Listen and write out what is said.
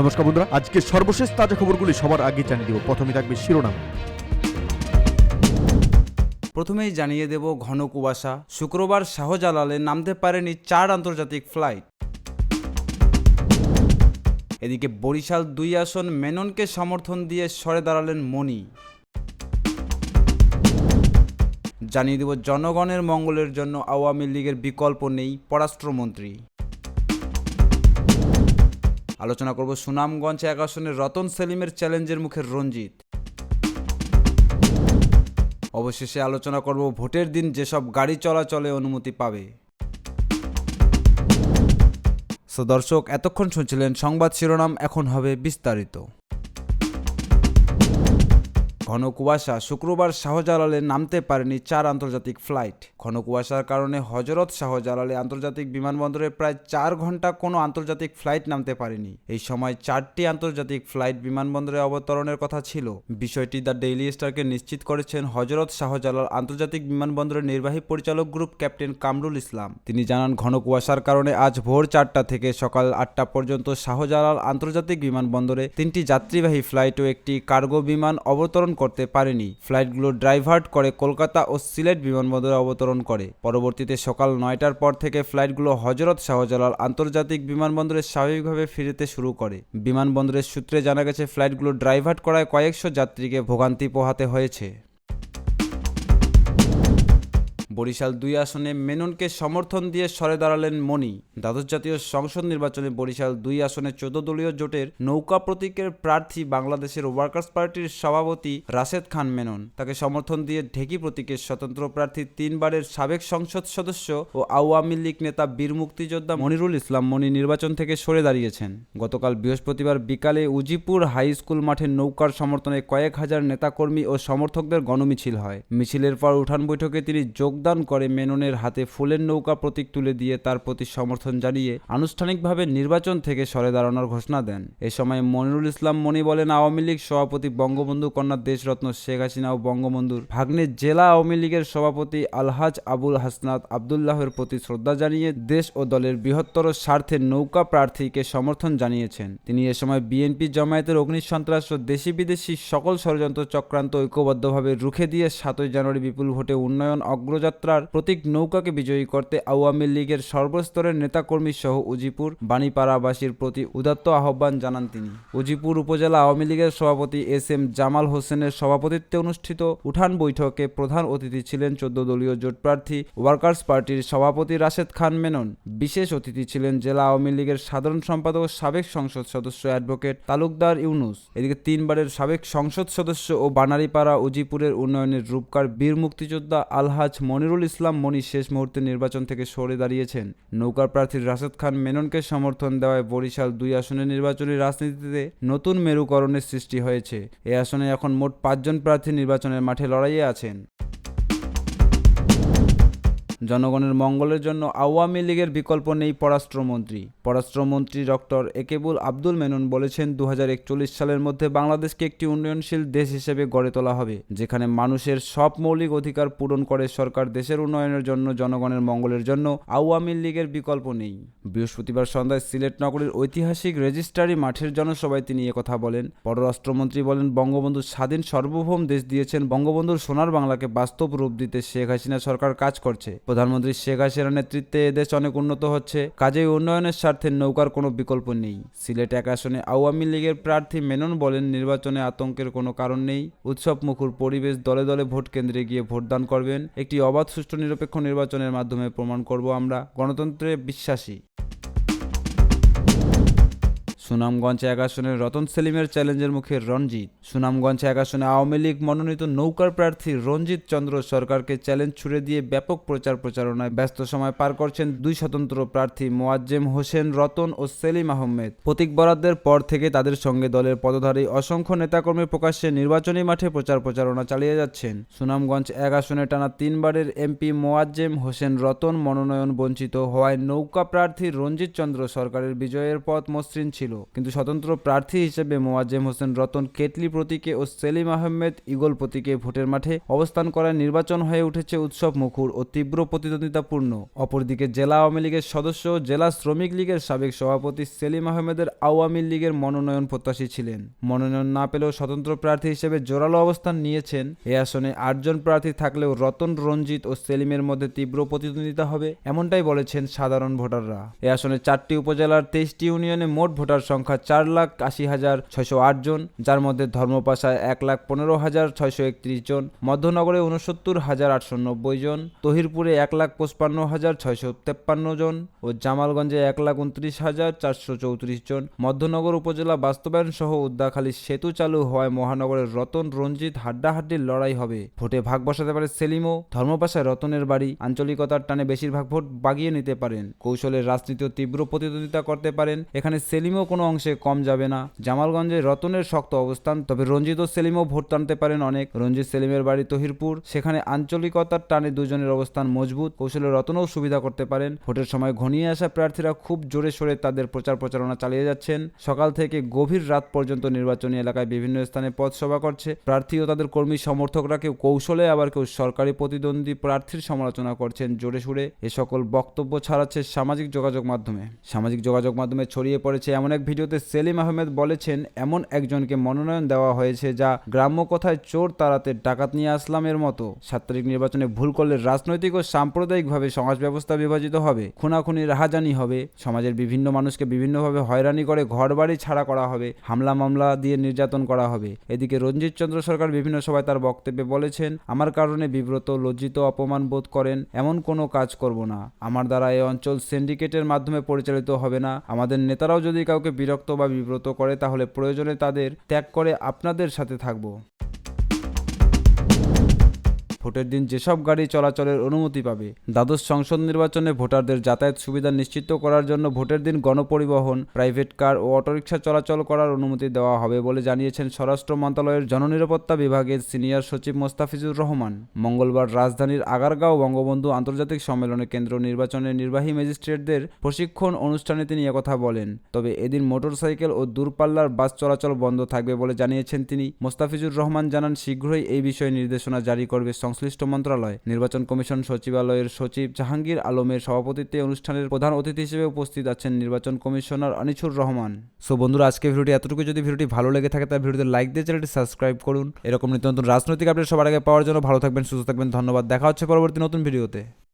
নমস্কার বন্ধুরা আজকে সর্বশেষ তাজা খবরগুলি সবার আগে জানিয়ে দিব। প্রথমে থাকবে শিরোনাম। প্রথমেই জানিয়ে দেব ঘন কুয়াশা। শুক্রবার শাহজালালে নামতে পারেনি চার আন্তর্জাতিক ফ্লাইট। এদিকে বরিশাল দুই আসন মেননকে সমর্থন দিয়ে সরে দাঁড়ালেন মনি জানিয়ে দেব জনগণের মঙ্গলের জন্য আওয়ামী লীগের বিকল্প নেই পররাষ্ট্রমন্ত্রী। আলোচনা করব সুনামগঞ্জ এক রতন সেলিমের চ্যালেঞ্জের মুখে রঞ্জিত। অবশেষে আলোচনা করব ভোটের দিন যেসব গাড়ি চলাচলে অনুমতি পাবে। সো দর্শক, এতক্ষণ শুনছিলেন সংবাদ শিরোনাম, এখন হবে বিস্তারিত। ঘন কুয়াশা শুক্রবার শাহজালালে নামতে পারেনি চার আন্তর্জাতিক ফ্লাইট। ঘন কুয়াশার কারণে হজরত শাহজালালে আন্তর্জাতিক বিমানবন্দরে প্রায় চার ঘণ্টা কোনো আন্তর্জাতিক ফ্লাইট নামতে পারেনি। এই সময় চারটি আন্তর্জাতিক ফ্লাইট বিমানবন্দরে অবতরণের কথা ছিল। বিষয়টি দ্য ডেইলি স্টারকে নিশ্চিত করেছেন হজরত শাহজালাল আন্তর্জাতিক বিমানবন্দরের নির্বাহী পরিচালক গ্রুপ ক্যাপ্টেন কামরুল ইসলাম। তিনি জানান, ঘন কুয়াশার কারণে আজ ভোর চারটা থেকে সকাল আটটা পর্যন্ত শাহজালাল আন্তর্জাতিক বিমানবন্দরে তিনটি যাত্রীবাহী ফ্লাইট ও একটি কার্গো বিমান অবতরণ করতে পারেনি। ফ্লাইটগুলো ড্রাইভার্ট করে কলকাতা ও সিলেট বিমানবন্দরে অবতরণ করে। পরবর্তীতে সকাল নয়টার পর থেকে ফ্লাইটগুলো হজরত শাহজালাল আন্তর্জাতিক বিমানবন্দরে স্বাভাবিকভাবে ফিরতে শুরু করে। বিমানবন্দরের সূত্রে জানা গেছে, ফ্লাইটগুলো ড্রাইভার্ট করায় কয়েকশো যাত্রীকে ভোগান্তি পোহাতে হয়েছে। বরিশাল দুই আসনে মেননকে সমর্থন দিয়ে সরে দাঁড়ালেন মনি। দ্বাদশ জাতীয় সংসদ নির্বাচনে বরিশাল দুই আসনে চোদ্দ দলীয় জোটের নৌকা প্রতীকের প্রার্থী বাংলাদেশের ওয়ার্কার্স পার্টির সভাপতি রাশেদ খান মেনন। তাকে সমর্থন দিয়ে ঢেকি প্রতীকের স্বতন্ত্র প্রার্থী তিনবারের সাবেক সংসদ সদস্য ও আওয়ামী লীগ নেতা বীর মুক্তিযোদ্ধা মনিরুল ইসলাম মনি নির্বাচন থেকে সরে দাঁড়িয়েছেন। গতকাল বৃহস্পতিবার বিকালে উজিপুর হাই স্কুল মাঠে নৌকার সমর্থনে কয়েক হাজার নেতাকর্মী ও সমর্থকদের গণমিছিল হয়। মিছিলের পর উঠান বৈঠকে তিনি যোগদান করে মেননের হাতে ফুলের নৌকা প্রতীক তুলে দিয়ে তার প্রতি সমর্থন জানিয়ে আনুষ্ঠানিকভাবে নির্বাচন থেকে সরে দাঁড়ানোর ঘোষণা দেন। এ সময় মনিরুল ইসলাম মনি বলেন, আওয়ামী লীগ সভাপতি বঙ্গবন্ধু কন্যা দেশরত্ন শেখ হাসিনা ও বঙ্গবন্ধুর ভাগ্নে জেলা আওয়ামী লীগের সভাপতি আলহাজ আবুল হাসনাত আবদুল্লাহের প্রতি শ্রদ্ধা জানিয়ে দেশ ও দলের বৃহত্তর স্বার্থে নৌকা প্রার্থীকে সমর্থন জানিয়েছেন। তিনি এ সময় বিএনপি জামায়াতের অগ্নিসন্ত্রাস ও দেশি বিদেশি সকল ষড়যন্ত্র চক্রান্ত ঐক্যবদ্ধভাবে রুখে দিয়ে সাতই জানুয়ারি বিপুল ভোটে উন্নয়ন অগ্রযাত্রার প্রতীক নৌকাকে বিজয়ী করতে আওয়ামী লীগের সর্বস্তরের নেতাকর্মী সহ উজিপুর, বাণীপাড়াবাসীর প্রতি উদাত্ত আহ্বান জানান তিনি। উজিপুর উপজেলা আওয়ামী লীগের সভাপতি এস এম জামাল হোসেনের সভাপতিত্বে অনুষ্ঠিত উঠান বৈঠকে প্রধান অতিথি ছিলেন চোদ্দ দলীয় জোট প্রার্থী, ওয়ার্কার্স পার্টির সভাপতি রাশেদ খান মেনন। বিশেষ অতিথি ছিলেন জেলা আওয়ামী লীগের সাধারণ সম্পাদক সাবেক সংসদ সদস্য অ্যাডভোকেট তালুকদার ইউনুস। এদিকে তিনবারের সাবেক সংসদ সদস্য ও বানারীপাড়া উজিপুরের উন্নয়নের রূপকার বীর মুক্তিযোদ্ধা আলহাজ মনিরুল ইসলাম মনি শেষ মুহূর্তে নির্বাচন থেকে সরে দাঁড়িয়েছেন। নৌকার প্রার্থী রাশেদ খান মেননকে সমর্থন দেওয়ায় বরিশাল দুই আসনের নির্বাচনী রাজনীতিতে নতুন মেরুকরণের সৃষ্টি হয়েছে। এ আসনে এখন মোট পাঁচজন প্রার্থী নির্বাচনের মাঠে লড়াইয়ে আছেন। জনগণের মঙ্গলের জন্য আওয়ামী লীগের বিকল্প নেই পররাষ্ট্রমন্ত্রী। পররাষ্ট্রমন্ত্রী ডক্টর একেবুল আব্দুল মেনুন বলেছেন দু হাজার একচল্লিশ সালের মধ্যে বাংলাদেশকে একটি উন্নয়নশীল দেশ হিসেবে গড়ে তোলা হবে, যেখানে মানুষের সব মৌলিক অধিকার পূরণ করে সরকার দেশের উন্নয়নের জন্য, জনগণের মঙ্গলের জন্য আওয়ামী লীগের বিকল্প নেই। বৃহস্পতিবার সন্ধ্যায় সিলেট নগরীর ঐতিহাসিক রেজিস্ট্রারি মাঠের জনসভায় তিনি একথা বলেন। পররাষ্ট্রমন্ত্রী বলেন, বঙ্গবন্ধু স্বাধীন সার্বভৌম দেশ দিয়েছেন, বঙ্গবন্ধুর সোনার বাংলাকে বাস্তব রূপ দিতে শেখ হাসিনা সরকার কাজ করছে। প্রধানমন্ত্রী শেখ হাসিনার নেতৃত্বে এদেশ অনেক উন্নত হচ্ছে, কাজেই উন্নয়নের স্বার্থে নৌকার কোনো বিকল্প নেই। সিলেট এক আসনে আওয়ামী লীগের প্রার্থী মেনন বলেন, নির্বাচনে আতঙ্কের কোনো কারণ নেই। উৎসব মুখর পরিবেশ দলে দলে ভোট কেন্দ্রে গিয়ে ভোটদান করবেন। একটি অবাধ সুষ্ঠু নিরপেক্ষ নির্বাচনের মাধ্যমে প্রমাণ করব আমরা, গণতন্ত্রে বিশ্বাসী। সুনামগঞ্জ এক আসনে রতন সেলিমের চ্যালেঞ্জের মুখে রঞ্জিত। সুনামগঞ্জ এক আসনে আওয়ামী লীগ মনোনীত নৌকার প্রার্থী রঞ্জিত চন্দ্র সরকারকে চ্যালেঞ্জ ছুড়ে দিয়ে ব্যাপক প্রচার প্রচারণায় ব্যস্ত সময় পার করছেন দুই স্বতন্ত্র প্রার্থী মোয়াজ্জেম হোসেন, রতন ও সেলিম আহমেদ। প্রতীক বরাদ্দের পর থেকে তাদের সঙ্গে দলের পদধারী অসংখ্য নেতাকর্মী প্রকাশ্যে নির্বাচনী মাঠে প্রচার প্রচারণা চালিয়ে যাচ্ছেন। সুনামগঞ্জ এক আসনে টানা তিনবারের এমপি মোয়াজ্জেম হোসেন, রতন মনোনয়ন বঞ্চিত হওয়ায় নৌকা প্রার্থী রঞ্জিত চন্দ্র সরকারের বিজয়ের পথ মসৃণ ছিল। কিন্তু স্বতন্ত্র প্রার্থী হিসেবে মোয়াজ্জেম হোসেন রতন কেটলি প্রতীকে ও সেলিম আহমেদ ইগল প্রতীকে ভোটের মাঠে অবস্থান করায় নির্বাচন হয়ে উঠেছে উৎসব মুখর ও তীব্র প্রতিদ্বন্দ্বিতাপূর্ণ। অপরদিকে জেলা আওয়ামী লীগের সদস্য জেলা শ্রমিক লীগের সাবেক সভাপতি সেলিম আহমেদের আওয়ামী লীগের মনোনয়ন প্রত্যাশী ছিলেন। মনোনয়ন না পেলেও স্বতন্ত্র প্রার্থী হিসেবে জোরালো অবস্থান নিয়েছেন। এ আসনে আটজন প্রার্থী থাকলেও রতন, রঞ্জিত ও সেলিমের মধ্যে তীব্র প্রতিদ্বন্দ্বিতা হবে, এমনটাই বলেছেন সাধারণ ভোটাররা। এ আসনে চারটি উপজেলার তেইশটি ইউনিয়নে মোট ভোটার সংখ্যা চার লাখ আশি হাজার ছয়শো আট জন, যার মধ্যে ধর্মপাশায় এক লাখ পনেরো হাজার ছয়শো একত্রিশ জন, মধ্যনগরে উনসত্তর হাজার আটশো নব্বই জন, তহিরপুরে এক লাখ পঁচপান্ন হাজার ছয়শো তেপ্পান্ন জন ও জামালগঞ্জে এক লাখ উনত্রিশ হাজার চারশো চৌত্রিশ জন। মধ্যনগর উপজেলা বাস্তবায়ন সহ উদ্দাখালী সেতু চালু হওয়ায় মহানগরের রতন, রঞ্জিত হাড্ডাহাড্ডির লড়াই হবে। ভোটে ভাগ বসাতে পারে সেলিমও। ধর্মপাশায় রতনের বাড়ি, আঞ্চলিকতার টানে বেশিরভাগ ভোট বাগিয়ে নিতে পারেন। কৌশলের রাজনীতিও তীব্র প্রতিদ্বন্দ্বিতা করতে পারেন। এখানে সেলিমও কোনো অংশে কম যাবে না। জামালগঞ্জে রতনের শক্ত অবস্থান, তবে রঞ্জিত সেলিমও ভোট টানতে পারেন অনেক। রঞ্জিত সেলিমের বাড়ি তহিরপুর, সেখানে আঞ্চলিকতার টানে দুজনের অবস্থান মজবুত। কৌশলে রতনও সুবিধা করতে পারেন। ভোটের সময় ঘনিয়ে আসা প্রার্থীরা খুব জোরে সোরে তাদের প্রচার প্রচারণা চালিয়ে যাচ্ছেন। সকাল থেকে গভীর রাত পর্যন্ত নির্বাচনী এলাকায় বিভিন্ন স্থানে পথ সভা করছে। প্রার্থী ও তাদের কর্মী সমর্থকরা কেউ কৌশলে, আবার কেউ সরকারি প্রতিদ্বন্দ্বী প্রার্থীর সমালোচনা করছেন জোরে সুরে। এ সকল বক্তব্য ছাড়াচ্ছে সামাজিক যোগাযোগ মাধ্যমে। সামাজিক যোগাযোগ মাধ্যমে ছড়িয়ে পড়েছে এমন এক ভিডিওতে সেলিম আহমেদ বলেছেন, এমন একজনকে মনোনয়ন দেওয়া হয়েছে যা গ্রাম্য কথায় চোর তাড়াতে ডাকাত নিয়ে আসলামের মতো। সাত তারিখ নির্বাচনে ভুল করলে রাজনৈতিক ও সাম্প্রদায়িকভাবে সমাজ ব্যবস্থা বিভাজিত হবে, খুনাখুনি রাহাজানি হবে, সমাজের বিভিন্ন মানুষকে বিভিন্নভাবে হয়রানি করে ঘরবাড়ি ছাড়া করা হবে, হামলা মামলা দিয়ে নির্যাতন করা হবে। এদিকে রঞ্জিত চন্দ্র সরকার বিভিন্ন সভায় তার বক্তব্যে বলেছেন, আমার কারণে বিব্রত, লজ্জিত, অপমান বোধ করেন, এমন কোনো কাজ করব না। আমার দ্বারা এই অঞ্চল সিন্ডিকেটের মাধ্যমে পরিচালিত হবে না। আমাদের নেতারাও যদি কাউকে বিরক্ত বা বিব্রত করে তাহলে প্রয়োজনে তাদের ত্যাগ করে আপনাদের সাথে থাকব। ভোটের দিন যেসব গাড়ি চলাচলের অনুমতি পাবে, দ্বাদশ সংসদ নির্বাচনে ভোটারদের যাতায়াত সুবিধা নিশ্চিত করার জন্য ভোটের দিন গণপরিবহন, প্রাইভেট কার ও অটোরিকশা চলাচল করার অনুমতি দেওয়া হবে বলে জানিয়েছেন স্বরাষ্ট্র মন্ত্রণালয়ের জননিরাপত্তা বিভাগের সিনিয়র সচিব মোস্তাফিজুর রহমান। মঙ্গলবার রাজধানীর আগারগাঁও বঙ্গবন্ধু আন্তর্জাতিক সম্মেলনে কেন্দ্র নির্বাচনের নির্বাহী ম্যাজিস্ট্রেটদের প্রশিক্ষণ অনুষ্ঠানে তিনি একথা বলেন। তবে এদিন মোটরসাইকেল ও দূরপাল্লার বাস চলাচল বন্ধ থাকবে বলে জানিয়েছেন তিনি। মোস্তাফিজুর রহমান জানান, শীঘ্রই এই বিষয়ে নির্দেশনা জারি করবে সংশ্লিষ্ট মন্ত্রণালয় নির্বাচন কমিশন সচিবালয়ের সচিব জাহাঙ্গীর আলমের সভাপতিত্বে অনুষ্ঠানের প্রধান অতিথি হিসেবে উপস্থিত আছেন নির্বাচন কমিশনার অনিছুর রহমান। সো বন্ধুরা, আজকে ভিডিওটি এতটুকু। যদি ভিডিওটি ভালো লেগে থাকে, তাহলে ভিডিওতে লাইক দিয়ে চ্যানেলটি সাবস্ক্রাইব করুন। এরকম নিত্য নতুন রাজনৈতিক আপডেট সবার আগে পাওয়ার জন্য ভালো থাকবেন, সুস্থ থাকবেন। ধন্যবাদ। দেখা হচ্ছে পরবর্তী নতুন ভিডিওতে।